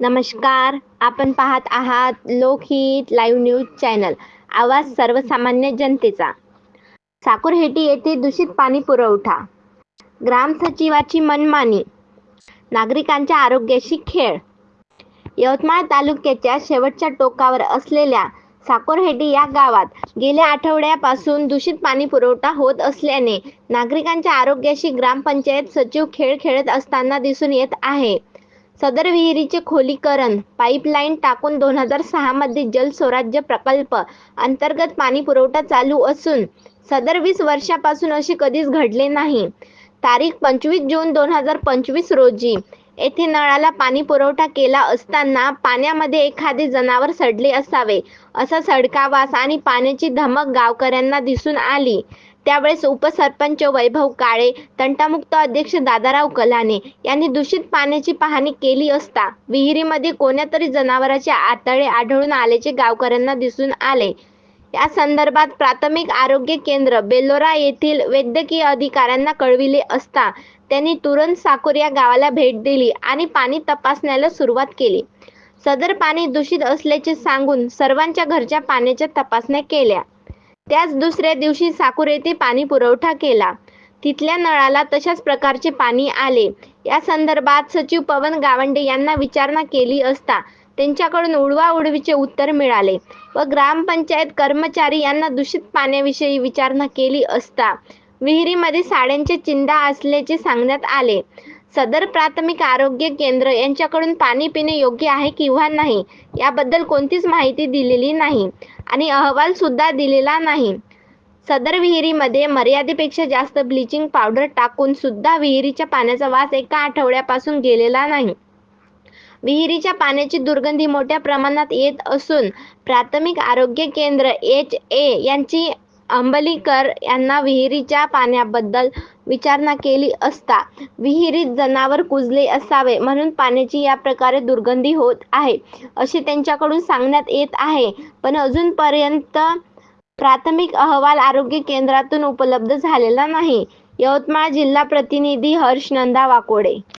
नमस्कार आपण पाहत आहात लोकहित लाईव्ह न्यूज चॅनल आवाज सर्वसामान्य जनतेचा. साकोरहेटी येथे दूषित पाणी पुरवठा. ग्रामसचिवाची मनमानी. नागरिकांच्या आरोग्याशी खेळ. यवतमाळ तालुक्याच्या शेवटच्या टोकावर असलेल्या साकोरहेटी या गावात गेल्या आठवड्यापासून दूषित पाणी पुरवठा होत असल्याने नागरिकांच्या आरोग्याशी ग्रामपंचायत सचिव खेळ खेळत असताना दिसून येत आहे. सदर विहिरीचे खोलीकरण पाईपलाईन टाकून दोन हजार सहामध्ये जलस्वराज्य प्रकल्प अंतर्गत पाणीपुरवठा चालू असून सदर वीस वर्षापासून असे कधीच घडले नाही. तारीख पंचवीस जून दोन हजार पंचवीस रोजी येथे नळाला पाणी पुरवठा केला असताना पाण्यामध्ये एखादे जनावर सडले असावे असा सडका वास आणि पाण्याची धमक गावकऱ्यांना दिसून आली. त्यावेळेस उपसरपंच वैभव काळे तंटामुक्त अध्यक्ष दादाराव कलाने यांनी दूषित पाण्याची पाहणी केली असता विहिरीमध्ये कोण्यातरी जनावराचे आतडे आढळून आल्याचे गावकऱ्यांना दिसून आले. या संदर्भात प्राथमिक आरोग्य केंद्र बेलोरा येथील वैद्यकीय अधिकाऱ्यांना कळविले असता त्यांनी तुरंत साकोर या गावाला भेट दिली आणि पाणी तपासण्याला सुरुवात केली. सदर पाणी दूषित असल्याचे सांगून सर्वांच्या घरच्या पाण्याच्या तपासण्या केल्या. त्याच दुसऱ्या दिवशी साकूर येथे पाणी पुरवठा केला. तिथल्या नळाला तशाच प्रकारचे पाणी आले. या संदर्भात सचिव पवन गावंडे यांना विचारणा केली असता त्यांच्याकडून उडवाउडवीचे उत्तर मिळाले व ग्रामपंचायत कर्मचारी यांना दूषित पाण्याविषयी विचारणा केली असता. विहिरीमध्ये साड्यांचे चिंदा असल्याचे सांगण्यात आले. सदर प्राथमिक आरोग्य केंद्र यांच्याकडून पाणी पिणे योग्य आहे किंवा नाही? याबद्दल कोणतीच माहिती दिलेली नाही आणि अहवाल सुद्धा दिलेला नाही. सदर विहिरीमध्ये मर्यादेपेक्षा जास्त ब्लिचिंग पावडर टाकून सुद्धा विहिरीच्या पाण्याचा वास एका आठवड्यापासून गेलेला नाही. विहिरीच्या पाण्याची दुर्गंधी मोठ्या प्रमाणात येत असून प्राथमिक आरोग्य केंद्र एच ए यांची अंबलीकर यांना विहिरीच्या पाण्याबद्दल विचारणा केली असता विहिरीत जनावर कुजले असावे म्हणून पाण्याची या प्रकारे दुर्गंधी होत आहे असे त्यांच्याकडून सांगण्यात येत आहे. पण अजूनपर्यंत प्राथमिक अहवाल आरोग्य केंद्रातून उपलब्ध झालेला नाही. यवतमाळ जिल्हा प्रतिनिधी हर्ष नंदा वाकोडे